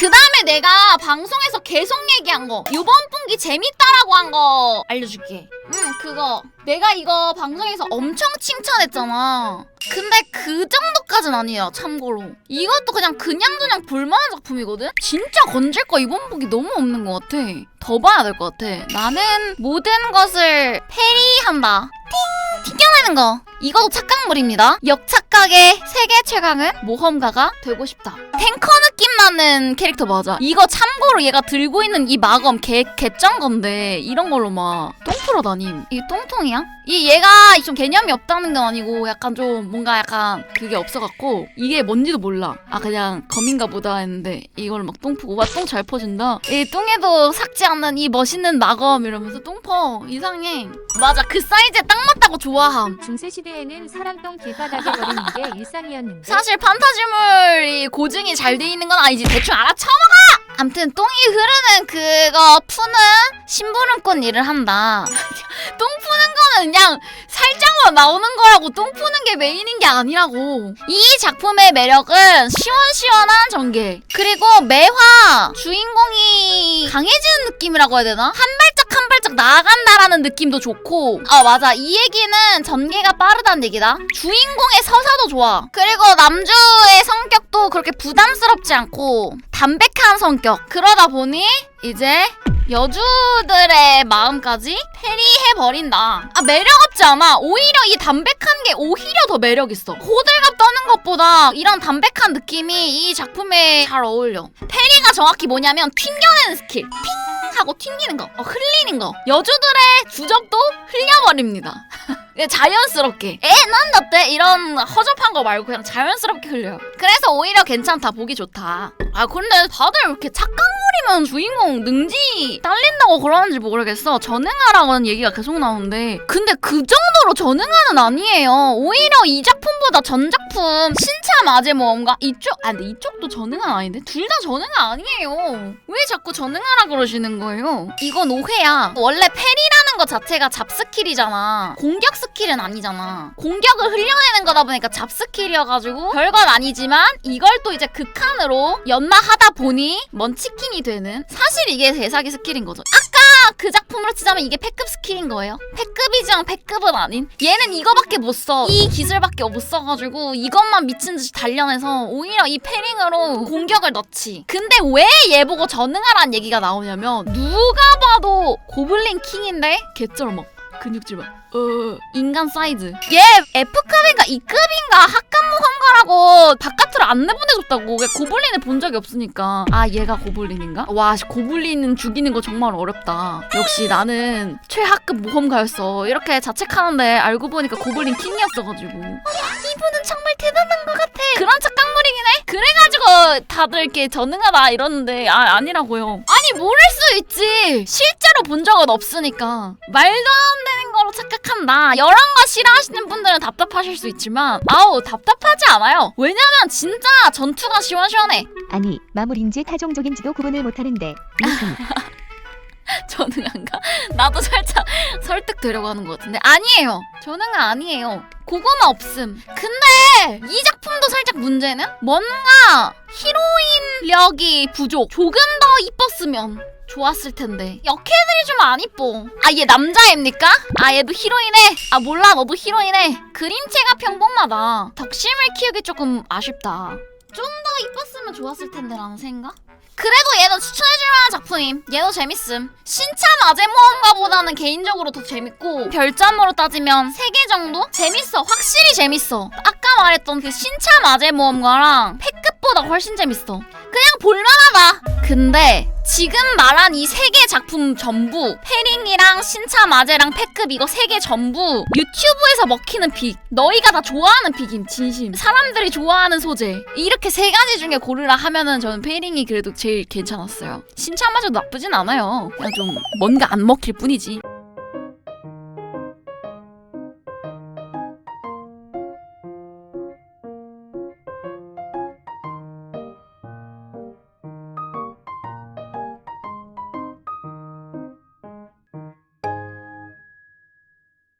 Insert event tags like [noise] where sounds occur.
그 다음에 내가 방송에서 계속 얘기한 거. 이번 분기 재밌다라고 한 거 알려줄게. 응 그거. 내가 이거 방송에서 엄청 칭찬했잖아. 근데 그 정도까진 아니야 참고로. 이것도 그냥 그냥저냥 볼만한 작품이거든? 진짜 건질 거 이번 분기 너무 없는 것 같아. 더 봐야 될 것 같아. 나는 모든 것을 페리한다. 팅 튕겨내는 거. 이것도 착각물입니다. 역착각의 세계 최강은 모험가가 되고 싶다. 탱커 느낌 나는 캐릭터 맞아. 이거 참고로 얘가 들고 있는 이 마검 개 개짱 건데 이런 걸로 막 똥풀어 다님. 이게 똥통이야? 이 얘가 좀 개념이 없다는 건 아니고 약간 좀 뭔가 약간 그게 없어갖고 이게 뭔지도 몰라. 아 그냥 검인가 보다 했는데 이걸 막 똥푸고 와 똥 잘 퍼준다? 이 똥에도 삭지 않는 이 멋있는 마검 이러면서 똥퍼. 이상해. 맞아. 그 사이즈에 딱 맞다고 좋아함. 중세 시대에는 사람 똥 길바닥에 버리는 게 [laughs] 일상이었는데 사실 판타지물이 고증이 잘 돼 있는 건 아니지 대충 알아쳐먹어! 암튼 똥이 흐르는 그거 푸는 심부름꾼 일을 한다 [laughs] 똥 푸는 거는 그냥 살짝만 나오는 거라고 똥 푸는 게 메인인 게 아니라고 이 작품의 매력은 시원시원한 전개 그리고 매화 주인공이 강해지는 느낌이라고 해야 되나? 한발 발짝 나아간다라는 느낌도 좋고 아 맞아 이 얘기는 전개가 빠르다는 얘기다 주인공의 서사도 좋아 그리고 남주의 성격도 그렇게 부담스럽지 않고 담백한 성격 그러다 보니 이제 여주들의 마음까지 페리해버린다. 아, 매력 없지 않아. 오히려 이 담백한 게 오히려 더 매력 있어. 호들갑 떠는 것보다 이런 담백한 느낌이 이 작품에 잘 어울려. 페리가 정확히 뭐냐면 튕겨내는 스킬. 핑! 하고 튕기는 거. 어, 흘리는 거. 여주들의 주접도 흘려버립니다. 자연스럽게. 에, 난 어때? 이런 허접한 거 말고 그냥 자연스럽게 흘려요. 그래서 오히려 괜찮다. 보기 좋다. 아, 근데 다들 왜 이렇게 착각물이면 주인공 능지 딸린다고 그러는지 모르겠어. 전능하라고는 얘기가 계속 나오는데. 근데 그 정도로 전능하는 아니에요. 오히려 이 작품보다 전 작품 신참 아재 모험가 이쪽, 아, 근데 이쪽도 전능한 아닌데? 둘 다 전능한 아니에요. 왜 자꾸 전능하라 그러시는 거예요? 이건 오해야. 원래 페리라는 것 자체가 잡스킬이잖아. 공격 스킬은 아니잖아. 공격을 흘려내는 거다 보니까 잡스킬이어가지고 별건 아니지만 이걸 또 이제 극한으로 연마하다 보니 먼치킨이 되는 사실 이게 대사기 스킬인 거죠. 아까 그 작품으로 치자면 이게 패급 스킬인 거예요. 패급이지만 패급은 아닌. 얘는 이거밖에 못 써. 이 기술밖에 못 써가지고 이것만 미친 듯이 단련해서 오히려 이 패링으로 공격을 넣지. 근데 왜 얘 보고 전능하라는 얘기가 나오냐면 누가 봐도 고블린 킹인데 개쩔어 막 근육질 막. 어. 인간 사이즈. 얘 F급인가 E급인가? 학급 모험가라고 바깥으로 안 내보내줬다고. 왜 고블린을 본 적이 없으니까. 아 얘가 고블린인가? 와 씨, 고블린 죽이는 거 정말 어렵다. 역시 나는 최하급 모험가였어. 이렇게 자책하는데 알고 보니까 고블린 킹이었어가지고. 아, 이분은 정말 대단한 것 같아. 그런 다들 이렇게 전능하다 이러는데 아 아니라고요. 아니 모를 수 있지. 실제로 본 적은 없으니까. 말도 안 되는 거로 착각한다. 이런 거 싫어하시는 분들은 답답하실 수 있지만 아우 답답하지 않아요. 왜냐면 진짜 전투가 시원시원해. 아니 마물인지 타종족인지도 구분을 못하는데. [laughs] 무슨 전능한가? 나도 [laughs] 살짝 설득되려고 하는 것 같은데. 아니에요. 전능은 아니에요. 그거만 없음. 근데 이 작품도 살짝 문제는 뭔가 히로인력이 부족. 조금 더 이뻤으면 좋았을 텐데. 역캐들이 좀 안 이뻐. 아 얘 남자입니까? 아 얘도 히로인해 아 몰라. 너도 히로인해 그림체가 평범하다. 덕심을 키우기 조금 아쉽다 이뻤으면 좋았을 텐데라는 생각? 그래도 얘도 추천해줄 만한 작품임. 얘도 재밌음. 신참 아재 모험가 보다는 개인적으로 더 재밌고 별점으로 따지면 3개 정도? 재밌어. 확실히 재밌어. 아까 말했던 그 신참 아재 모험가랑 패급보다 훨씬 재밌어. 그냥 볼만하다. 근데 지금 말한 이 세 개 작품 전부 페링이랑 신참 아재랑 패급 이거 세 개 전부 유튜브에서 먹히는 픽 너희가 다 좋아하는 픽임 진심. 사람들이 좋아하는 소재. 이렇게 세 가지 중에 고르라 하면은 저는 페링이 그래도 제일 괜찮았어요. 신참 아재도 나쁘진 않아요. 그냥 좀 뭔가 안 먹힐 뿐이지